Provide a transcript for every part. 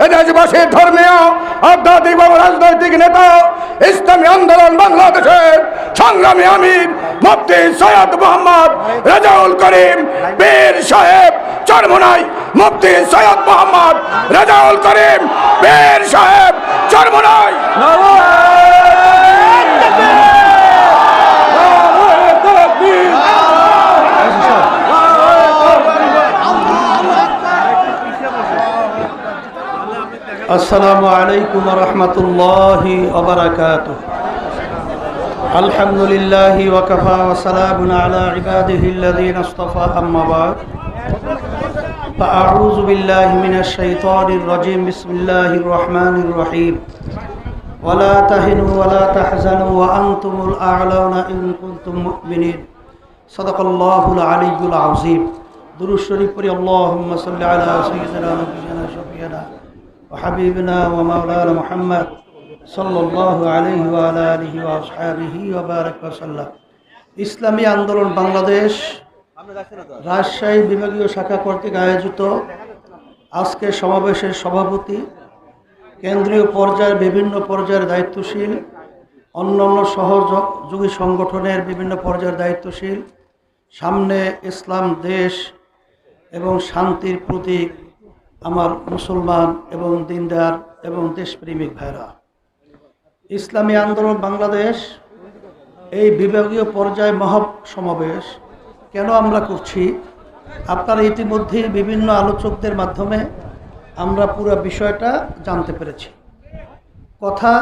দেশবাসীর ধর্মীয়, আধ্যাত্মিক এবং রাজনৈতিক নেতা, ইসলামী আন্দোলন বাংলাদেশের সংগ্রামী আমির মুফতি সৈয়দ মোহাম্মদ রেজাউল করিম বীর সাহেব চরমনাই। মুফতি সৈয়দ মোহাম্মদ রেজাউল করিম বীর সাহেব চরমোনাই। السلام عليكم ورحمة الله وبركاته الحمد لله وكفى وسلام على عباده الذين اصطفى أما بعد فأعوذ بالله من الشيطان الرجيم بسم الله الرحمن الرحيم ولا تهنوا ولا تحزنوا وأنتم الأعلون إن كنتم مؤمنين صدق الله العلي العظيم درود الشريف قري اللهم صل على سيدنا نبينا شفينا وحبيبنا ومولانا محمد صلى الله عليه وعلى آله وأصحابه وبارك وسلم ইসলামী আন্দোলন বাংলাদেশ রাজশাহী বিভাগীয় শাখা কর্তৃক আয়োজিত আজকে সমাবেশের সভাপতি কেন্দ্রীয় পর্যায়ের বিভিন্ন পর্যায়ের দায়িত্বশীল অন্যান্য সহযোগী সংগঠনের বিভিন্ন পর্যায়ের দায়িত্বশীল সামনে ইসলাম দেশ এবং শান্তির প্রতীক আমার মুসলমান এবং দিনদার এবং দেশপ্রেমিক ভাইরা। ইসলামী আন্দোলন বাংলাদেশ, এই বিভাগীয় পর্যায়ে মহা সমাবেশ কেন আমরা করছি? আপনারা ইতিমধ্যে বিভিন্ন আলোচকদের মাধ্যমে আমরা পুরো বিষয়টা জানতে পেরেছি। কথা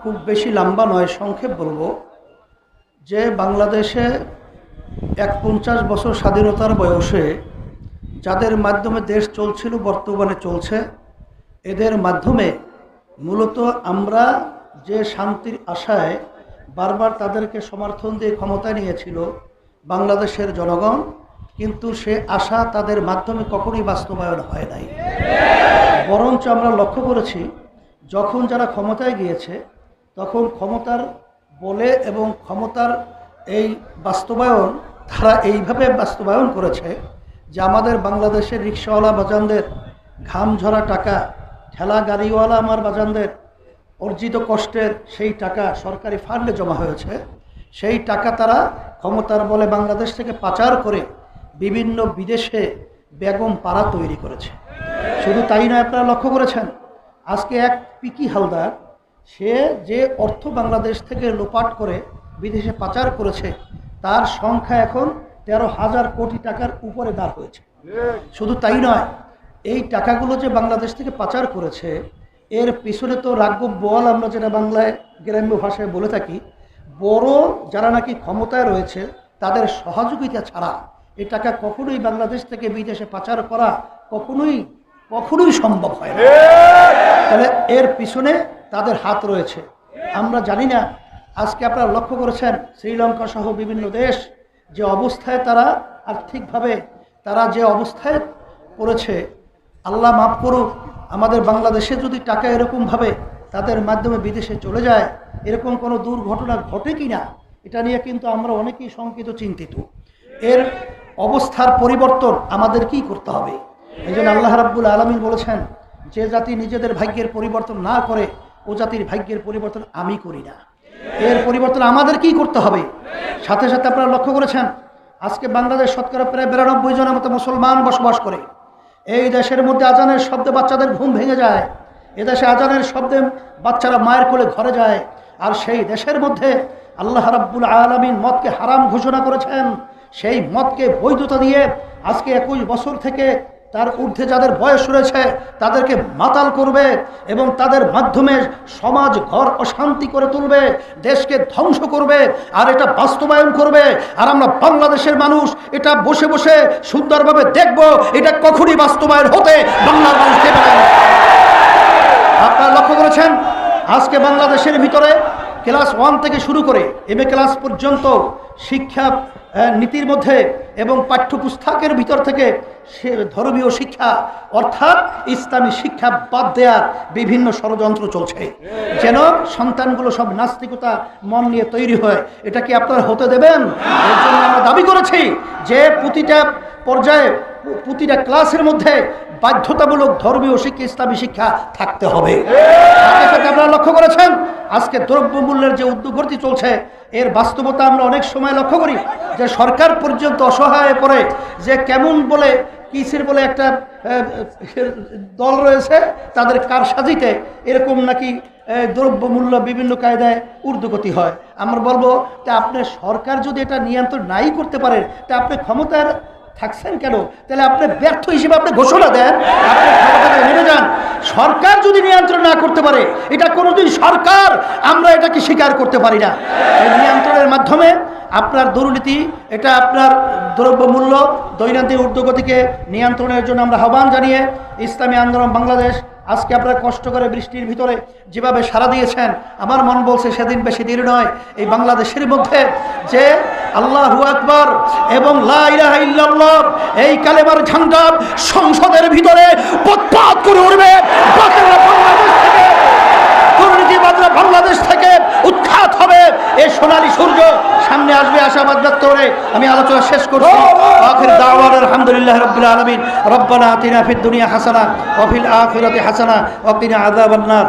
খুব বেশি লম্বা নয়, সংক্ষেপ বলব যে বাংলাদেশে এক পঞ্চাশ বছর স্বাধীনতার বয়সে যাদের মাধ্যমে দেশ চলছিল, বর্তমানে চলছে, এদের মাধ্যমে মূলত আমরা যে শান্তির আশায় বারবার তাদেরকে সমর্থন দিয়ে ক্ষমতায় নিয়েছিল বাংলাদেশের জনগণ, কিন্তু সে আশা তাদের মাধ্যমে কখনোই বাস্তবায়ন হয় নাই। বরঞ্চ আমরা লক্ষ্য করেছি, যখন যারা ক্ষমতায় গিয়েছে, তখন ক্ষমতার বলে এবং ক্ষমতার এই বাস্তবায়ন, তারা এইভাবে বাস্তবায়ন করেছে যে আমাদের বাংলাদেশের রিক্সাওয়ালা বাজানদের ঘাম ঝরা টাকা, ঠেলা গাড়িওয়ালা আমার বাজানদের অর্জিত কষ্টের সেই টাকা সরকারি ফান্ডে জমা হয়েছে, সেই টাকা তারা ক্ষমতার বলে বাংলাদেশ থেকে পাচার করে বিভিন্ন বিদেশে বেগম পাড়া তৈরি করেছে। শুধু তাই নয় আপনারা লক্ষ্য করেছেন, আজকে এক পিকি হালদার, সে যে অর্থ বাংলাদেশ থেকে লোপাট করে বিদেশে পাচার করেছে, তার সংখ্যা এখন তেরো হাজার কোটি টাকার উপরে দাঁড় হয়েছে। শুধু তাই নয়, এই টাকাগুলো যে বাংলাদেশ থেকে পাচার করেছে, এর পিছনে তো রাঘব বল আমরা যেটা বাংলায় গ্রাম্য ভাষায় বলে থাকি, বড় যারা নাকি ক্ষমতায় রয়েছে, তাদের সহযোগিতা ছাড়া এই টাকা কখনোই বাংলাদেশ থেকে বিদেশে পাচার করা কখনোই কখনোই সম্ভব হয় না। তাহলে এর পিছনে তাদের হাত রয়েছে। আমরা জানি না, আজকে আপনারা লক্ষ্য করেছেন শ্রীলঙ্কা সহ বিভিন্ন দেশ যে অবস্থায় তারা আর্থিকভাবে, তারা যে অবস্থায় পড়েছে, আল্লাহ মাফ করুক, আমাদের বাংলাদেশে যদি টাকা এরকমভাবে তাদের মাধ্যমে বিদেশে চলে যায়, এরকম কোনো দুর্ঘটনা ঘটে কি না, এটা নিয়ে কিন্তু আমরা অনেকেই শঙ্কিত, চিন্তিত। এর অবস্থার পরিবর্তন আমাদের কি করতে হবে। এই জন্য আল্লাহ রাব্বুল আলমিন বলেছেন, যে জাতি নিজেদের ভাগ্যের পরিবর্তন না করে, ও জাতির ভাগ্যের পরিবর্তন আমি করি না। এর পরিবর্তন আমাদের কি করতে হবে। সাথে সাথে আপনারা লক্ষ্য করেছেন, আজকে বাংলাদেশ শতকরা প্রায় বিরানব্বই জনের মতো মুসলমান বসবাস করে। এই দেশের মধ্যে আজানের শব্দে বাচ্চাদের ঘুম ভেঙে যায়। এদেশে আজানের শব্দে বাচ্চারা মায়ের কোলে ঘরে যায়। আর সেই দেশের মধ্যে আল্লাহ রাব্বুল আলমিন মদকে হারাম ঘোষণা করেছেন। সেই মদকে বৈধতা দিয়ে আজকে একুশ বছর থেকে তার ঊর্ধ্বে যাদের বয়স রয়েছে, তাদেরকে মাতাল করবে এবং তাদের মাধ্যমে সমাজ ঘর অশান্তি করে তুলবে, দেশকে ধ্বংস করবে, আর এটা বাস্তবায়ন করবে। আর আমরা বাংলাদেশের মানুষ, এটা বসে বসে সুন্দরভাবে দেখব, এটা কখনই বাস্তবায়ন হতে বাংলার মানুষ আপনারা লক্ষ্য করেছেন? আজকে বাংলাদেশের ভিতরে ক্লাস ওয়ান থেকে শুরু করে এম ক্লাস পর্যন্ত শিক্ষা নীতির মধ্যে এবং পাঠ্যপুস্তকের ভিতর থেকে সে ধর্মীয় শিক্ষা, অর্থাৎ ইসলামী শিক্ষা বাদ দেওয়ার বিভিন্ন ষড়যন্ত্র চলছে। যেন সন্তানগুলো সব নাস্তিকতা মন নিয়ে তৈরি হয়, এটা কি আপনারা হতে দেবেন? এর জন্য আমরা দাবি করেছি যে প্রতিটা পর্যায়ে, প্রতিটা ক্লাসের মধ্যে বাধ্যতামূলক ধর্মীয় শিক্ষা, ইসলামী শিক্ষা থাকতে হবে। আপনারা লক্ষ্য করেছেন আজকে দ্রব্যমূল্যের যে উদ্যোগতি চলছে, এর বাস্তবতা আমরা অনেক সময় লক্ষ্য করি যে সরকার পর্যন্ত অসহায় পড়ে, যে কেমন বলে, কিসের বলে একটা দল রয়েছে, তাদের কার সাজিতে এরকম নাকি দ্রব্যমূল্য বিভিন্ন কায়দায় ঊর্ধ্বগতি হয়। আমরা বলব, তা আপনি সরকার যদি এটা নিয়ন্ত্রণ নাই করতে পারেন তা আপনি ক্ষমতার থাকছেন কেন? তাহলে আপনি ব্যর্থ হিসেবে আপনি ঘোষণা দেন। আপনি যান। সরকার যদি নিয়ন্ত্রণ না করতে পারে, এটা কোনোদিন সরকার, আমরা এটাকে স্বীকার করতে পারি না। এই নিয়ন্ত্রণের মাধ্যমে আপনার দুর্নীতি, এটা আপনার দ্রব্যমূল্য দৈনন্দিন উদ্যোগতিকে নিয়ন্ত্রণের জন্য আমরা আহ্বান জানিয়ে ইসলামী আন্দোলন বাংলাদেশ আজকে আপনারা কষ্ট করে বৃষ্টির ভিতরে যেভাবে সাড়া দিয়েছেন, আমার মন বলছে সেদিন বেশি দেরি নয়, এই বাংলাদেশের মধ্যে যে আল্লাহ আকবর এবং এই কালেমার ঝান্ডা সংসদের ভিতরে পৎপাত করে উঠবে। বাংলাদেশ থেকে উৎখাত হবে। এই সোনালী সূর্য সামনে আসবে, আশাবাদ ব্যক্ত করে আমি আলোচনা শেষ করছি। আখির দাওয়ার আলহামদুলিল্লাহ রব্বুল আলমিন। রব্বানা আতিনা ফিদ দুনিয়া হাসানা অফিল আখিরতে হাসানা অফিনা আজাবান্নার